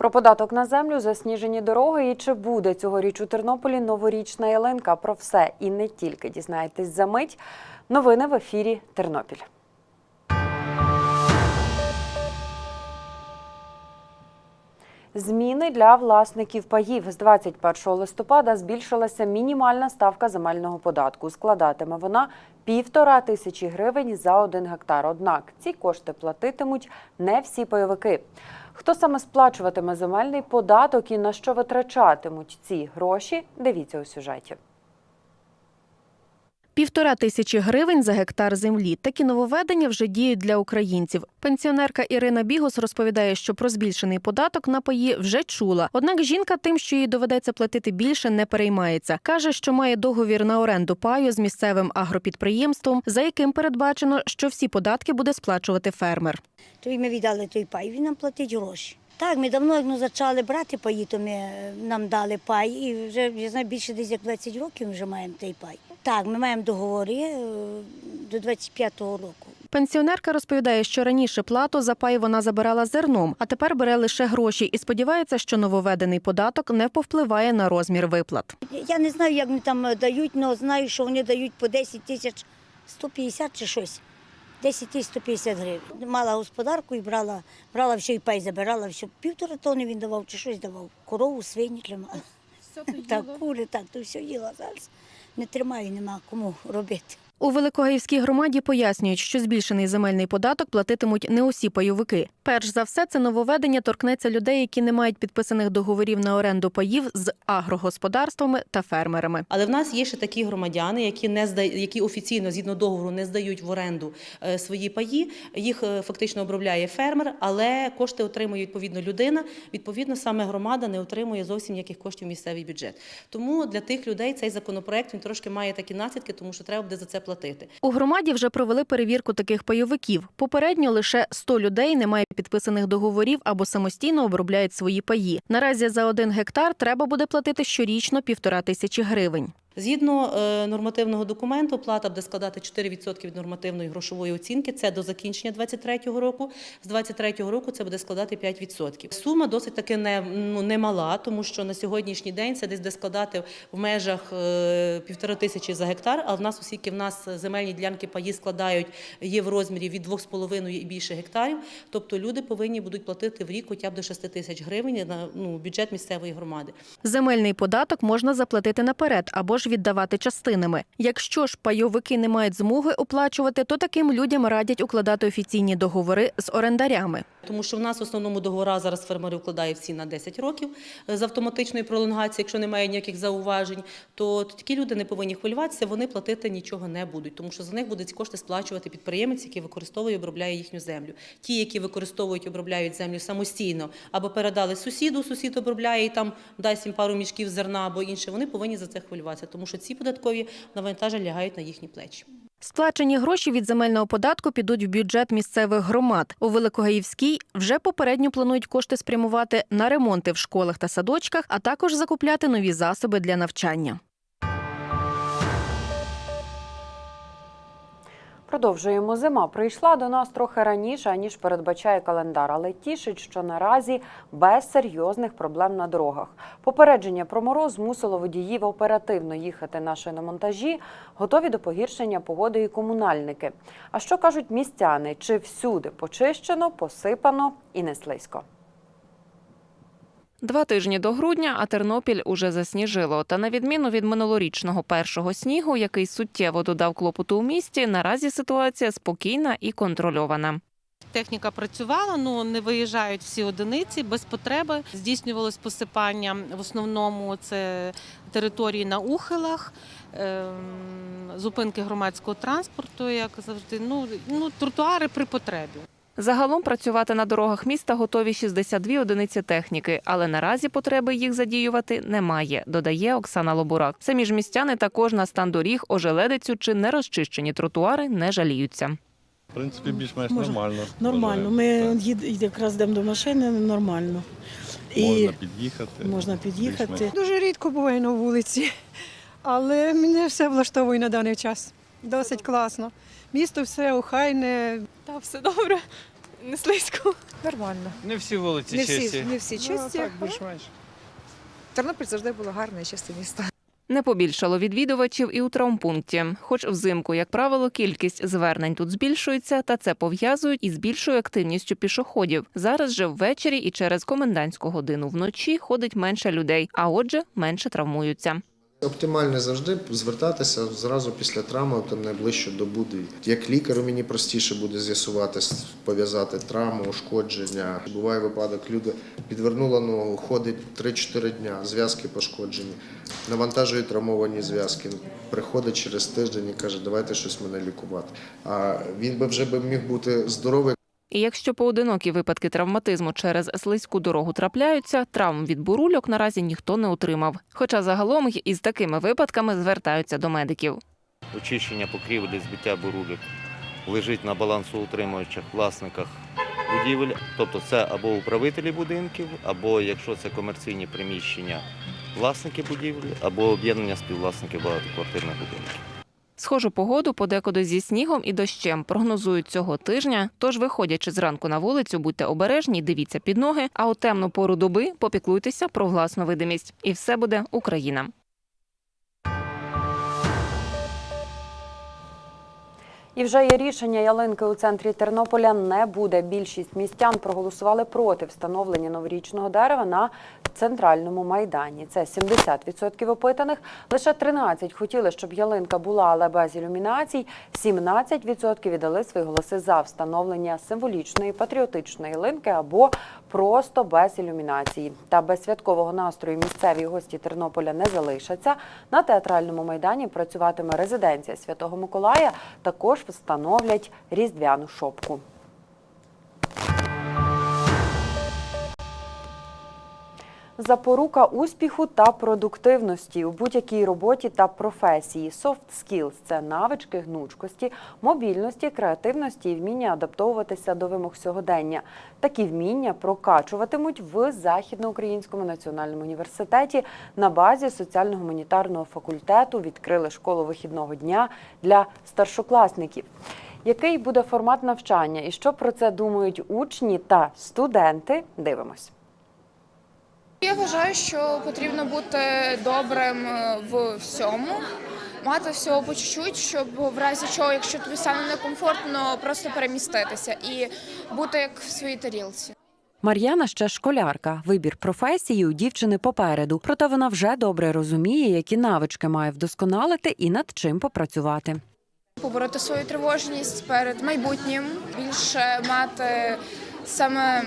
Про податок на землю, засніжені дороги і чи буде цьогоріч у Тернополі новорічна ялинка. Про все і не тільки дізнаєтесь за мить. Новини в ефірі Тернопіль. Зміни для власників паїв з 21 листопада збільшилася мінімальна ставка земельного податку. Складатиме вона півтора тисячі гривень за один гектар. Однак ці кошти платитимуть не всі пайовики. Хто саме сплачуватиме земельний податок і на що витрачатимуть ці гроші? Дивіться у сюжеті. Півтора тисячі гривень за гектар землі. Такі нововведення вже діють для українців. Пенсіонерка Ірина Бігус розповідає, що про збільшений податок на паї вже чула. Однак жінка тим, що їй доведеться платити більше, не переймається. каже, що має договір на оренду паю з місцевим агропідприємством, за яким передбачено, що всі податки буде сплачувати фермер. То й ми віддали той пай, він нам платить гроші. Так, ми давно як ну, почали брати паї, то ми е, нам дали пай, і вже я знаю, більше десь як 20 років ми вже маємо той пай. Так, ми маємо договори е, до 25-го року. Пенсіонерка розповідає, що раніше плату за пай вона забирала зерном, а тепер бере лише гроші і сподівається, що нововведений податок не повпливає на розмір виплат. Я не знаю, як вони там дають, але знаю, що вони дають по 10 тисяч 150 чи щось. 10 тисяч 150 гривень. Мала господарку і брала, брала все і пай забирала, все. Півтора тони він давав чи щось давав. Корову, свині тримала. Так, кури, так, то все їла зараз. Не тримаю, нема кому робити. У Великогаївській громаді пояснюють, що збільшений земельний податок платитимуть не усі пайовики. Перш за все, це нововведення торкнеться людей, які не мають підписаних договорів на оренду паїв з агрогосподарствами та фермерами. Але в нас є ще такі громадяни, які не зда... які офіційно згідно договору не здають в оренду е, свої паї. Їх е, фактично обробляє фермер, але кошти отримує відповідно людина. Відповідно, саме громада не отримує зовсім ніяких коштів місцевий бюджет. Тому для тих людей цей законопроект він трошки має такі наслідки, тому що треба буде за це платити. У громаді вже провели перевірку таких пайовиків. Попередньо лише 100 людей не має підписаних договорів або самостійно обробляють свої паї. Наразі за один гектар треба буде платити щорічно півтора тисячі гривень. Згідно е, нормативного документу, плата буде складати 4% від нормативної грошової оцінки. Це до закінчення 2023 року. З 2023 року це буде складати 5%. Сума досить таки не, ну, немала, тому що на сьогоднішній день це десь буде складати в межах е, тисячі за гектар. А в нас, оскільки в нас земельні ділянки паї складають є в розмірі від 2,5 і більше гектарів, тобто люди повинні будуть платити в рік хоча б до 6 тисяч гривень на ну, бюджет місцевої громади. Земельний податок можна заплатити наперед або ж віддавати частинами. Якщо ж пайовики не мають змоги оплачувати, то таким людям радять укладати офіційні договори з орендарями. Тому що в нас в основному договора зараз фермери вкладають всі на 10 років з автоматичної пролонгації, якщо немає ніяких зауважень, то такі люди не повинні хвилюватися, вони платити нічого не будуть, тому що за них буде ці кошти сплачувати підприємець, який використовує і обробляє їхню землю. Ті, які використовують обробляють землю самостійно, або передали сусіду, сусід обробляє і там дасть їм пару мішків зерна або інше, вони повинні за це хвилюватися, тому що ці податкові навантаження лягають на їхні плечі. Сплачені гроші від земельного податку підуть в бюджет місцевих громад. У Великогаївській вже попередньо планують кошти спрямувати на ремонти в школах та садочках, а також закупляти нові засоби для навчання. Продовжуємо зима. Прийшла до нас трохи раніше, аніж передбачає календар, але тішить, що наразі без серйозних проблем на дорогах. Попередження про мороз змусило водіїв оперативно їхати на шиномонтажі, готові до погіршення погоди і комунальники. А що кажуть містяни? Чи всюди почищено, посипано і не слизько? Два тижні до грудня, а Тернопіль уже засніжило. Та на відміну від минулорічного першого снігу, який суттєво додав клопоту у місті, наразі ситуація спокійна і контрольована. Техніка працювала, ну не виїжджають всі одиниці без потреби. Здійснювалось посипання в основному це території на ухилах, ем, зупинки громадського транспорту, як завжди. Ну, ну тротуари при потребі. Загалом працювати на дорогах міста готові 62 одиниці техніки, але наразі потреби їх задіювати немає, додає Оксана Лобурак. Самі ж містяни також на стан доріг, ожеледицю чи нерозчищені тротуари не жаліються. В принципі, більш-менш нормально. Нормально. Ми їд, якраз йдемо до машини, нормально. Можна під'їхати. можна під'їхати. Дуже рідко буває на вулиці, але мене все влаштовує на даний час. Досить класно. Місто все охайне. Та все добре. Не слизько. Нормально. Не всі вулиці Не чисті. всі, не всі Ну, чисті. так, більш-менш. Тернопіль завжди було гарне і чисте місто. Не побільшало відвідувачів і у травмпункті. Хоч взимку, як правило, кількість звернень тут збільшується, та це пов'язують із більшою активністю пішоходів. Зараз же ввечері і через комендантську годину вночі ходить менше людей, а отже, менше травмуються. Оптимально завжди звертатися зразу після травми, там найближчу добу дві. Як лікарю мені простіше буде з'ясувати, пов'язати травму, ушкодження. Буває випадок, люди підвернула ногу, ходить 3-4 дня, зв'язки пошкоджені, навантажує травмовані зв'язки. Приходить через тиждень і каже, давайте щось мене лікувати. А він би вже міг бути здоровий. І якщо поодинокі випадки травматизму через слизьку дорогу трапляються, травм від бурульок наразі ніхто не отримав. Хоча загалом із такими випадками звертаються до медиків. Очищення покрівлі, збиття бурулів лежить на балансоутримуючих власниках будівель. Тобто це або управителі будинків, або якщо це комерційні приміщення, власники будівлі, або об'єднання співвласників багатоквартирних будинків. Схожу погоду подекуди зі снігом і дощем прогнозують цього тижня. Тож, виходячи зранку на вулицю, будьте обережні, дивіться під ноги. А у темну пору доби попіклуйтеся про власну видимість. І все буде Україна. І вже є рішення ялинки у центрі Тернополя не буде. Більшість містян проголосували проти встановлення новорічного дерева на центральному майдані. Це 70% опитаних. Лише 13 хотіли, щоб ялинка була, але без ілюмінацій. 17% віддали свої голоси за встановлення символічної патріотичної ялинки або просто без ілюмінації. Та без святкового настрою місцеві гості Тернополя не залишаться. На театральному майдані працюватиме резиденція Святого Миколая. Також встановлять різдвяну шопку. Запорука успіху та продуктивності у будь-якій роботі та професії. Soft skills – це навички гнучкості, мобільності, креативності і вміння адаптовуватися до вимог сьогодення. Такі вміння прокачуватимуть в Західноукраїнському національному університеті на базі соціально-гуманітарного факультету. Відкрили школу вихідного дня для старшокласників. Який буде формат навчання і що про це думають учні та студенти? Дивимось. Я вважаю, що потрібно бути добрим е, в всьому, мати всього по чуть-чуть, щоб в разі чого, якщо тобі стане некомфортно, просто переміститися і бути як в своїй тарілці. Мар'яна ще школярка. Вибір професії у дівчини попереду. Проте вона вже добре розуміє, які навички має вдосконалити і над чим попрацювати. Побороти свою тривожність перед майбутнім, більше мати саме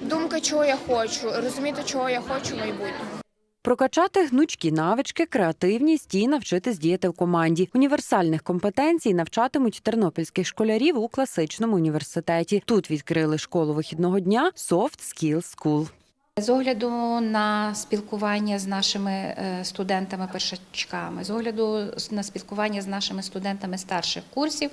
думки, чого я хочу, розуміти, чого я хочу в майбутньому. Прокачати гнучкі навички, креативність і навчитись діяти в команді. Універсальних компетенцій навчатимуть тернопільських школярів у класичному університеті. Тут відкрили школу вихідного дня Soft Skills School. З огляду на спілкування з нашими студентами-першачками, з огляду на спілкування з нашими студентами старших курсів,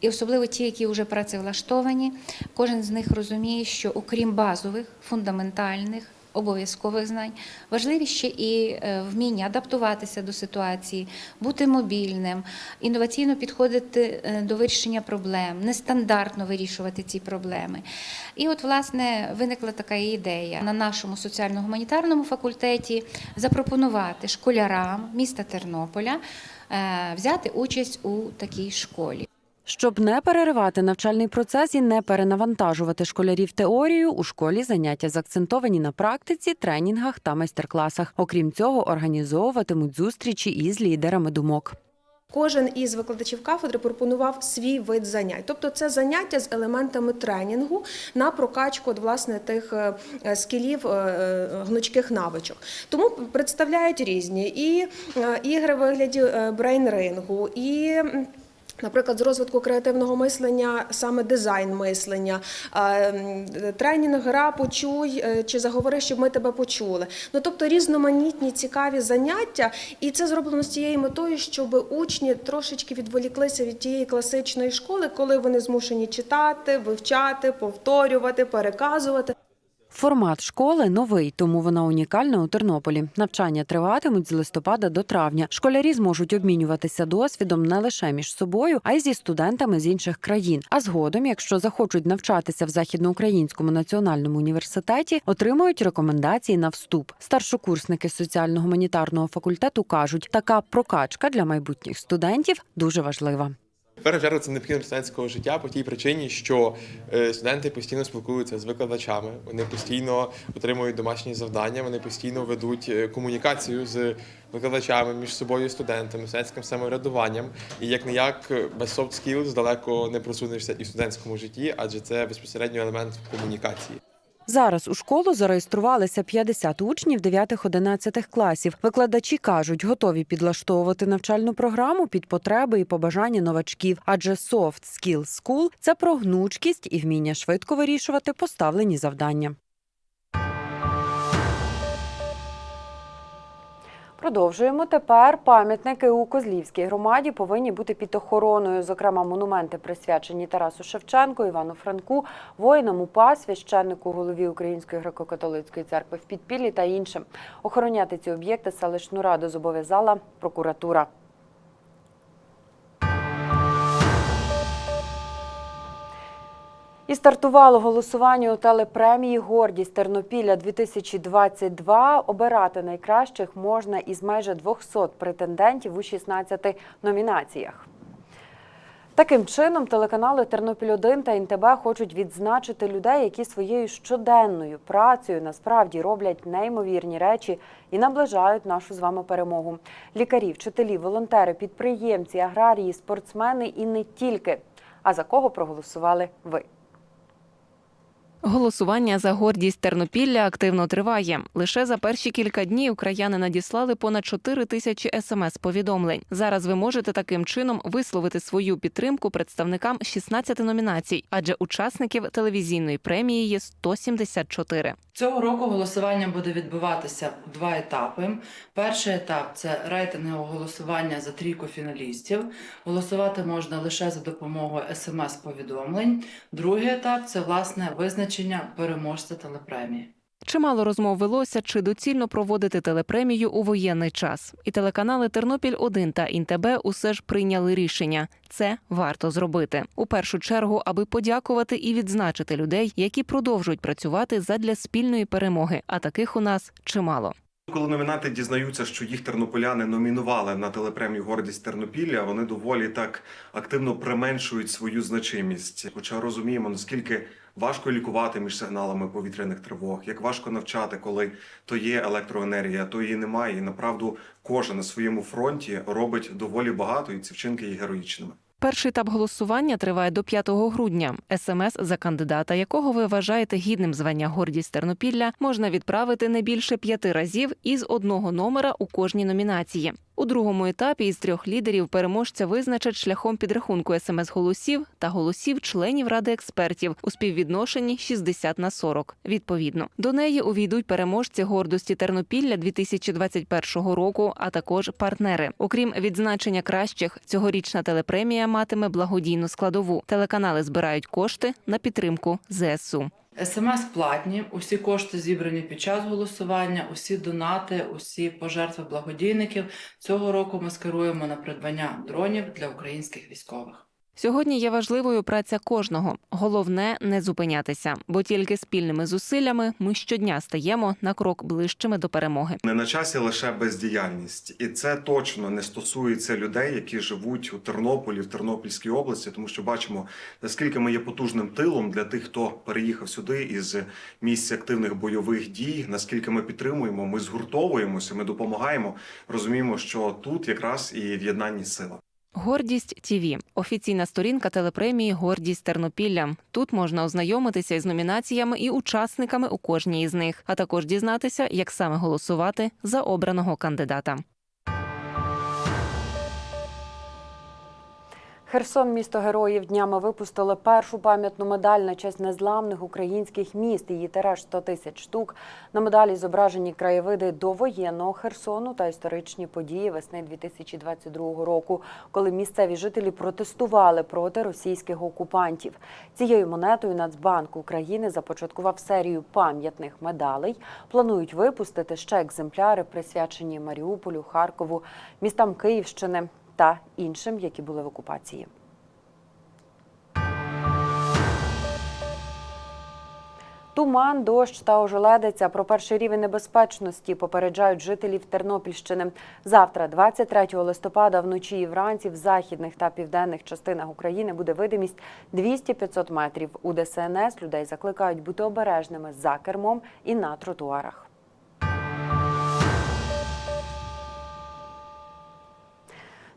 і особливо ті, які вже працевлаштовані, кожен з них розуміє, що окрім базових, фундаментальних, обов'язкових знань, важливі ще і е, вміння адаптуватися до ситуації, бути мобільним, інноваційно підходити е, до вирішення проблем, нестандартно вирішувати ці проблеми. І от, власне, виникла така ідея на нашому соціально-гуманітарному факультеті запропонувати школярам міста Тернополя е, взяти участь у такій школі. Щоб не переривати навчальний процес і не перенавантажувати школярів теорією, у школі заняття закцентовані на практиці, тренінгах та майстер-класах. Окрім цього, організовуватимуть зустрічі із лідерами думок. Кожен із викладачів кафедри пропонував свій вид занять, тобто це заняття з елементами тренінгу на прокачку от, власне тих е, е, скілів е, гнучких навичок. Тому представляють різні і ігри вигляді брейн-рингу, і Наприклад, з розвитку креативного мислення, саме дизайн мислення, тренінг, гра, почуй е, чи заговори, щоб ми тебе почули. Ну тобто різноманітні цікаві заняття, і це зроблено з тією метою, щоб учні трошечки відволіклися від тієї класичної школи, коли вони змушені читати, вивчати, повторювати, переказувати. Формат школи новий, тому вона унікальна у Тернополі. Навчання триватимуть з листопада до травня. Школярі зможуть обмінюватися досвідом не лише між собою, а й зі студентами з інших країн. А згодом, якщо захочуть навчатися в західноукраїнському національному університеті, отримують рекомендації на вступ. Старшокурсники соціально-гуманітарного факультету кажуть, така прокачка для майбутніх студентів дуже важлива. В першу це необхідність студентського життя по тій причині, що е, студенти постійно спілкуються з викладачами, вони постійно отримують домашні завдання, вони постійно ведуть е, комунікацію з викладачами між собою, студентами, студентським самоврядуванням. І як не як без soft skills далеко не просунешся і в студентському житті, адже це безпосередньо елемент комунікації. Зараз у школу зареєструвалися 50 учнів 9-11 класів. Викладачі кажуть, готові підлаштовувати навчальну програму під потреби і побажання новачків. Адже Soft Skills School – це про гнучкість і вміння швидко вирішувати поставлені завдання. Продовжуємо тепер. Пам'ятники у Козлівській громаді повинні бути під охороною. Зокрема, монументи присвячені Тарасу Шевченку, Івану Франку, воїнам УПА, священнику голові Української греко-католицької церкви в підпіллі та іншим. Охороняти ці об'єкти селищну раду зобов'язала прокуратура. І стартувало голосування у телепремії Гордість Тернопілля 2022 Обирати найкращих можна із майже 200 претендентів у 16 номінаціях. Таким чином, телеканали Тернопіль 1 та НТБ хочуть відзначити людей, які своєю щоденною працею насправді роблять неймовірні речі і наближають нашу з вами перемогу. Лікарі, вчителі, волонтери, підприємці, аграрії, спортсмени і не тільки. А за кого проголосували ви? Голосування за гордість Тернопілля активно триває. Лише за перші кілька днів краяни надіслали понад 4 тисячі смс-повідомлень. Зараз ви можете таким чином висловити свою підтримку представникам 16 номінацій, адже учасників телевізійної премії є 174. Цього року голосування буде відбуватися в два етапи. Перший етап це рейтингове голосування за трійку фіналістів. Голосувати можна лише за допомогою смс-повідомлень. Другий етап це власне визначення переможця телепремії. Чимало розмов велося, чи доцільно проводити телепремію у воєнний час. І телеканали Тернопіль 1 та ІНТБ усе ж прийняли рішення. Це варто зробити. У першу чергу, аби подякувати і відзначити людей, які продовжують працювати задля спільної перемоги. А таких у нас чимало. Коли номінанти дізнаються, що їх тернополяни номінували на телепремію Гордість Тернопілля, вони доволі так активно применшують свою значимість. Хоча розуміємо, наскільки важко лікувати між сигналами повітряних тривог, як важко навчати, коли то є електроенергія, то її немає. І направду кожен на своєму фронті робить доволі багато, і ці вчинки є героїчними. Перший етап голосування триває до 5 грудня. СМС за кандидата, якого ви вважаєте гідним звання гордість Тернопілля, можна відправити не більше п'яти разів із одного номера у кожній номінації. У другому етапі із трьох лідерів переможця визначать шляхом підрахунку смс-голосів та голосів членів ради експертів у співвідношенні 60 на 40. Відповідно, до неї увійдуть переможці гордості Тернопілля 2021 року, а також партнери. Окрім відзначення кращих, цьогорічна телепремія матиме благодійну складову. Телеканали збирають кошти на підтримку ЗСУ. СМС платні, усі кошти зібрані під час голосування, усі донати, усі пожертви благодійників. Цього року ми скеруємо на придбання дронів для українських військових. Сьогодні є важливою праця кожного. Головне не зупинятися, бо тільки спільними зусиллями ми щодня стаємо на крок ближчими до перемоги. Не на часі лише бездіяльність, і це точно не стосується людей, які живуть у Тернополі, в Тернопільській області, тому що бачимо наскільки ми є потужним тилом для тих, хто переїхав сюди із місць активних бойових дій. Наскільки ми підтримуємо, ми згуртовуємося, ми допомагаємо. Розуміємо, що тут якраз і в сила. Гордість ТІВІ – офіційна сторінка телепремії Гордість Тернопілля. Тут можна ознайомитися із номінаціями і учасниками у кожній із них, а також дізнатися, як саме голосувати за обраного кандидата. Херсон, місто героїв, днями випустили першу пам'ятну медаль на честь незламних українських міст. Її тираж 100 тисяч штук. На медалі зображені краєвиди довоєнного Херсону та історичні події весни 2022 року, коли місцеві жителі протестували проти російських окупантів. Цією монетою Нацбанк України започаткував серію пам'ятних медалей. Планують випустити ще екземпляри, присвячені Маріуполю, Харкову, містам Київщини та іншим, які були в окупації. Туман, дощ та ожеледиця про перший рівень небезпечності попереджають жителів Тернопільщини. Завтра, 23 листопада, вночі і вранці в західних та південних частинах України буде видимість 200-500 метрів. У ДСНС людей закликають бути обережними за кермом і на тротуарах.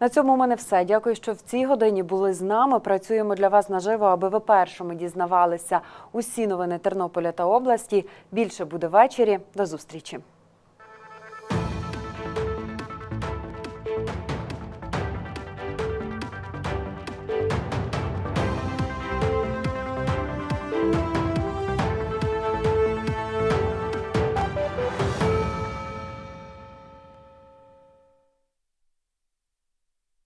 На цьому у мене все. Дякую, що в цій годині були з нами. Працюємо для вас наживо, аби ви першими дізнавалися усі новини Тернополя та області. Більше буде ввечері. До зустрічі.